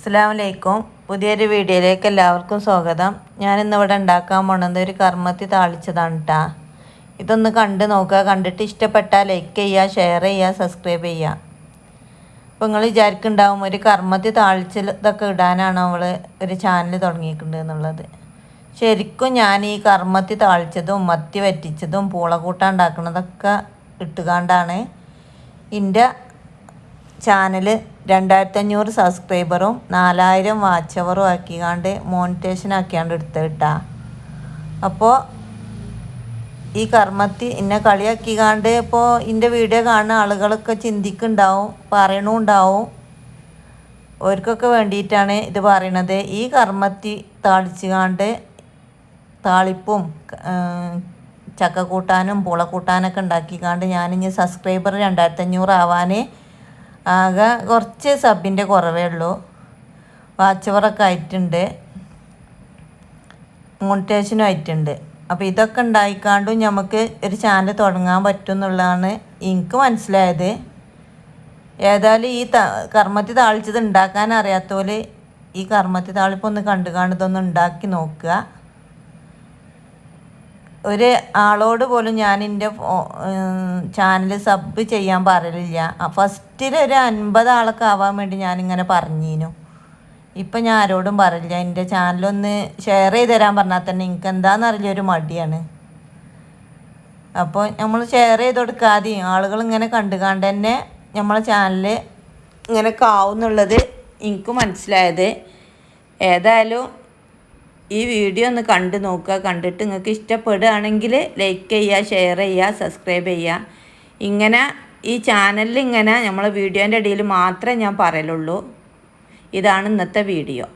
അസ്സാമലൈക്കും പുതിയൊരു വീഡിയോയിലേക്ക് എല്ലാവർക്കും സ്വാഗതം. ഞാൻ ഇന്നിവിടെ ഉണ്ടാക്കാൻ പോണത് ഒരു കർമ്മത്തി താളിച്ചതാണ് കേട്ടാ ഇതൊന്ന് കണ്ട് നോക്കുക. കണ്ടിട്ട് ഇഷ്ടപ്പെട്ടാൽ ലൈക്ക് ചെയ്യുക ഷെയർ ചെയ്യുക സബ്സ്ക്രൈബ് ചെയ്യുക. അപ്പോൾ നിങ്ങൾ വിചാരിക്കുന്നുണ്ടാവും ഒരു കർമ്മത്തി താളിച്ചതൊക്കെ ഇടാനാണ് അവൾ ഒരു ചാനൽ തുടങ്ങിയിട്ടുണ്ട് എന്നുള്ളത്. ശരിക്കും ഞാൻ ഈ കർമ്മത്തി താളിച്ചതും മത്തി വറ്റിച്ചതും പൂളക്കൂട്ടാൻ ഉണ്ടാക്കുന്നതൊക്കെ ഇട്ടുകാണ്ടാണ് എന്റെ ചാനൽ രണ്ടായിരത്തി അഞ്ഞൂറ് സബ്സ്ക്രൈബറും നാലായിരം വാച്ചവറും അവറും ആക്കിക്കാണ്ട് മോണിറ്റേഷൻ ആക്കിയാണ്ട് എടുത്തിട്ടാ അപ്പോൾ ഈ കർമ്മത്തി എന്നെ കളിയാക്കിക്കാണ്ട് ഇപ്പോൾ എന്റെ വീഡിയോ കാണുന്ന ആളുകളൊക്കെ ചിന്തിക്കുന്നുണ്ടാവും പറയണുണ്ടാവും. അവർക്കൊക്കെ വേണ്ടിയിട്ടാണ് ഇത് പറയണത്. ഈ കർമ്മത്തി താളിച്ചുകാണ്ട് താളിപ്പും ചക്ക ചക്കക്കൂട്ടാനും പൂളക്കൂട്ടാനൊക്കെ ഉണ്ടാക്കിക്കാണ്ട് ഞാനിനി സബ്സ്ക്രൈബർ രണ്ടായിരത്തഞ്ഞൂറ് ആവാനേ ആകെ കുറച്ച് സബിന്റെ കുറവേ ഉള്ളൂ. വാച്ചവറൊക്കെ ആയിട്ടുണ്ട്. മോണിറ്റേഷനും ആയിട്ടുണ്ട്. അപ്പോൾ ഇതൊക്കെ ഉണ്ടായിക്കാണ്ടും നമുക്ക് ഒരു ചാനൽ തുടങ്ങാൻ പറ്റും എന്നുള്ളതാണ് എനിക്ക് മനസ്സിലായത്. ഏതായാലും ഈ ത കർമ്മത്തി താളിച്ചത് ഉണ്ടാക്കാൻ അറിയാത്തപോലെ ഈ കർമ്മത്തി താളിപ്പൊന്ന് കണ്ടു കാണുന്നതൊന്ന് ഉണ്ടാക്കി നോക്കുക. ഒരു ആളോട് പോലും ഞാൻ എന്റെ ചാനൽ സബ് ചെയ്യാൻ പറയലില്ല. ഫസ്റ്റിൽ ഒരു അൻപത് ആളൊക്കെ ആവാൻ വേണ്ടി ഞാനിങ്ങനെ പറഞ്ഞിരുന്നു ഇപ്പം ഞാൻ ആരോടും പറയില്ല എന്റെ ചാനലൊന്ന് ഷെയർ ചെയ്ത് തരാൻ പറഞ്ഞാൽ തന്നെ എനിക്ക് എന്താണെന്നറിയില്ല ഒരു മടിയാണ്. അപ്പോൾ നമ്മൾ ഷെയർ ചെയ്ത് കൊടുക്കാതെയും ആളുകൾ ഇങ്ങനെ കണ്ടു കണ്ട് തന്നെ നമ്മളെ ചാനൽ ഇങ്ങനെ കാവുന്നുള്ളത് എനിക്ക് മനസ്സിലായത്. ഏതായാലും ഈ വീഡിയോ ഒന്ന് കണ്ടു നോക്കുക. കണ്ടിട്ട് നിങ്ങൾക്ക് ഇഷ്ടപ്പെടുകയാണെങ്കിൽ ലൈക്ക് ചെയ്യുക ഷെയർ ചെയ്യുക സബ്സ്ക്രൈബ് ചെയ്യുക. ഇങ്ങനെ ഈ ചാനലിൽ ഇങ്ങനെ നമ്മൾ വീഡിയോന്റെ ഇടയിൽ മാത്രമേ ഞാൻ പറയലുള്ളൂ. ഇതാണ് ഇന്നത്തെ വീഡിയോ.